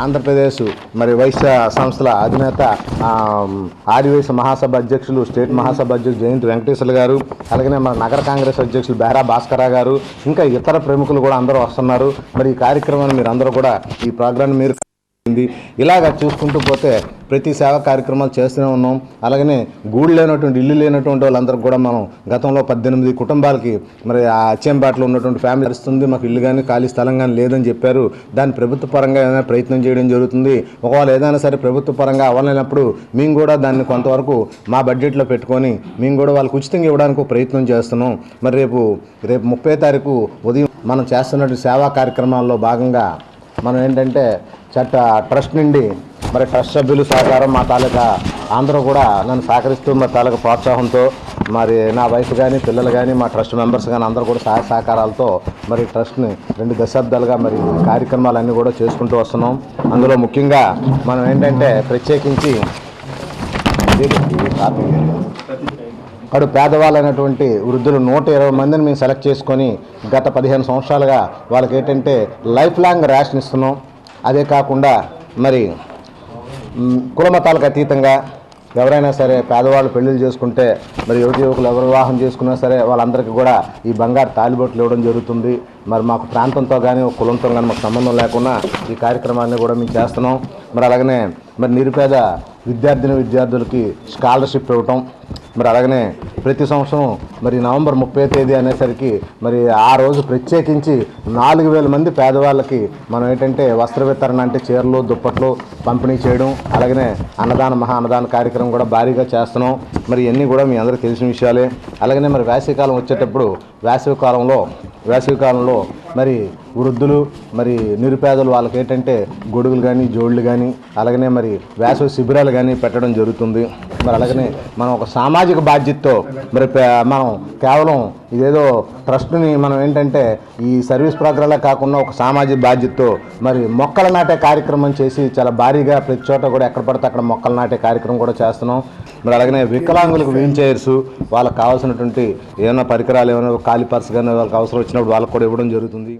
ఆంధ్రప్రదేశ్ మరి వైశ్య సంస్థల అధినేత ఆ, మహాసభ అధ్యక్షులు స్టేట్ మహాసభ అధ్యక్షులు జయంతి వెంకటేశ్వర గారు అలాగనే మన నగర కాంగ్రెస్ అధ్యక్షులు బేరా భాస్కర గారు ఇంకా ఇతర ప్రముఖులు కూడా అందరూ వస్తున్నారు. మరి ఈ కార్యక్రమాన్ని మీరు అందరూ కూడా ఈ ప్రోగ్రామ్ మీరు ఉంది. ఇలాగ చూసుకుంటూ పోతే ప్రతి సేవా కార్యక్రమాలు చేస్తూనే ఉన్నాం. అలాగనే గూడు లేనటువంటి ఇల్లు లేనటువంటి వాళ్ళందరికీ కూడా మనం గతంలో పద్దెనిమిది కుటుంబాలకి మరి ఆ అచ్చేంపేటలో ఉన్నటువంటి ఫ్యామిలీ వస్తుంది మాకు ఇల్లు కానీ ఖాళీ స్థలం కానీ లేదని చెప్పారు. దాన్ని ప్రభుత్వ పరంగా ఏదైనా ప్రయత్నం చేయడం జరుగుతుంది. ఒకవేళ ఏదైనా సరే ప్రభుత్వ పరంగా అవ్వలేనప్పుడు మేము కూడా దాన్ని కొంతవరకు మా బడ్జెట్లో పెట్టుకొని మేము కూడా వాళ్ళకి ఉచితంగా ఇవ్వడానికి ప్రయత్నం చేస్తున్నాం. మరి రేపు రేపు ముప్పై తారీఖు ఉదయం మనం చేస్తున్నటువంటి సేవా కార్యక్రమాల్లో భాగంగా మనం ఏంటంటే చట్ట ట్రస్ట్ నుండి మరి ట్రస్ట్ సభ్యులు సహకారం మా తాలూకా అందరూ కూడా నన్ను సహకరిస్తూ మా తాలూకా ప్రోత్సాహంతో మరి నా వైఫ్ కానీ పిల్లలు కానీ మా ట్రస్ట్ మెంబర్స్ కానీ అందరూ కూడా సహాయ సహకారాలతో మరి ట్రస్ట్ని రెండు దశాబ్దాలుగా మరి కార్యక్రమాలన్నీ కూడా చేసుకుంటూ వస్తున్నాం. అందులో ముఖ్యంగా మనం ఏంటంటే ప్రత్యేకించి అడు పేదవాళ్ళైనటువంటి వృద్ధులు నూట ఇరవై మందిని మేము సెలెక్ట్ చేసుకొని గత పదిహేను సంవత్సరాలుగా వాళ్ళకి ఏంటంటే లైఫ్ లాంగ్ రేషన్ ఇస్తున్నాం. అదే కాకుండా మరి కులమతాలకు అతీతంగా ఎవరైనా సరే పేదవాళ్ళు పెళ్ళిళ్ళు చేసుకుంటే మరి యువతి యువకులు ఎవరు వివాహం చేసుకున్నా సరే వాళ్ళందరికీ కూడా ఈ బంగారు తాలిబొట్లు ఇవ్వడం జరుగుతుంది. మరి మాకు ప్రాంతంతో కానీ ఒక కులంతో కానీ మాకు సంబంధం లేకుండా ఈ కార్యక్రమాన్ని కూడా మేము చేస్తున్నాం. మరి అలాగనే మరి నిరుపేద విద్యార్థిని విద్యార్థులకి స్కాలర్షిప్ ఇవ్వటం మరి అలాగనే ప్రతి సంవత్సరం మరి నవంబర్ ముప్పై తేదీ అనేసరికి మరి ఆ రోజు ప్రత్యేకించి నాలుగు వేల మంది పేదవాళ్ళకి మనం ఏంటంటే వస్త్ర వితరణ అంటే చీరలు దుప్పట్లు పంపిణీ చేయడం అలాగనే అన్నదాన మహా అన్నదాన కార్యక్రమం కూడా భారీగా చేస్తున్నాం. మరి ఇవన్నీ కూడా మీ అందరికీ తెలిసిన విషయాలే. అలాగనే మరి వేసవికాలం వచ్చేటప్పుడు వేసవికాలంలో వేసవికాలంలో మరి వృద్ధులు మరి నిరుపేదలు వాళ్ళకి ఏంటంటే గొడుగులు కానీ జోళ్ళు కానీ అలాగనే మరి వేసవి శిబిరాలు కానీ పెట్టడం జరుగుతుంది. మరి అలాగనే మనం ఒక సామాజిక బాధ్యతతో మరి పే- మనం కేవలం ఇదేదో ట్రస్ట్ని మనం ఏంటంటే ఈ సర్వీస్ ప్రోగ్రాంలే కాకుండా ఒక సామాజిక బాధ్యతతో మరి మొక్కలు నాటే కార్యక్రమం చేసి చాలా భారీగా ప్రతి చోట కూడా ఎక్కడ పడితే అక్కడ మొక్కలు నాటే కార్యక్రమం కూడా చేస్తున్నాం. మరి అలాగనే వికలాంగులకు వీల్ చైర్స్ వాళ్ళకి కావాల్సినటువంటి ఏమైనా పరికరాలు ఏమైనా ఖాళీ పర్స్ కానీ వాళ్ళకి అవసరం వచ్చినప్పుడు వాళ్ళకి కూడా ఇవ్వడం జరుగుతుంది.